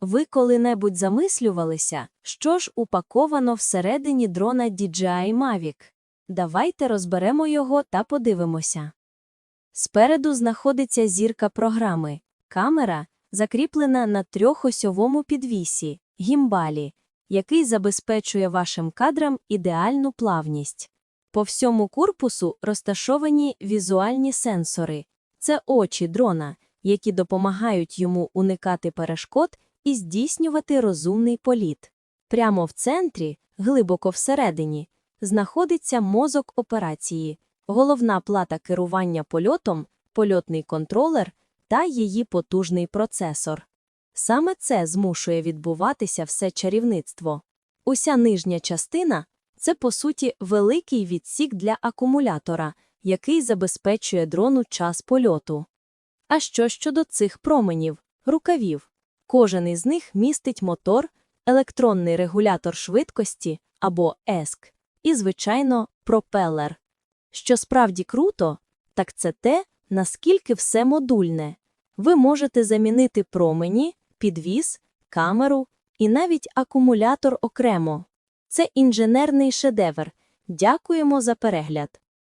Ви коли-небудь замислювалися, що ж упаковано всередині дрона DJI Mavic? Давайте розберемо його та подивимося. Спереду знаходиться зірка програми. Камера закріплена на трьохосьовому підвісі гімбалі, який забезпечує вашим кадрам ідеальну плавність. По всьому корпусу розташовані візуальні сенсори. Це очі дрона, які допомагають йому уникати перешкод і здійснювати розумний політ. Прямо в центрі, глибоко всередині, знаходиться мозок операції, головна плата керування польотом, польотний контролер та її потужний процесор. Саме це змушує відбуватися все чарівництво. Уся нижня частина це, по суті, великий відсік для акумулятора, який забезпечує дрону час польоту. А що щодо цих променів, рукавів? Кожен із них містить мотор, електронний регулятор швидкості або ЕСК і, звичайно, пропелер. Що справді круто, так це те, наскільки все модульне. Ви можете замінити промені, підвіс, камеру і навіть акумулятор окремо. Це інженерний шедевр. Дякуємо за перегляд.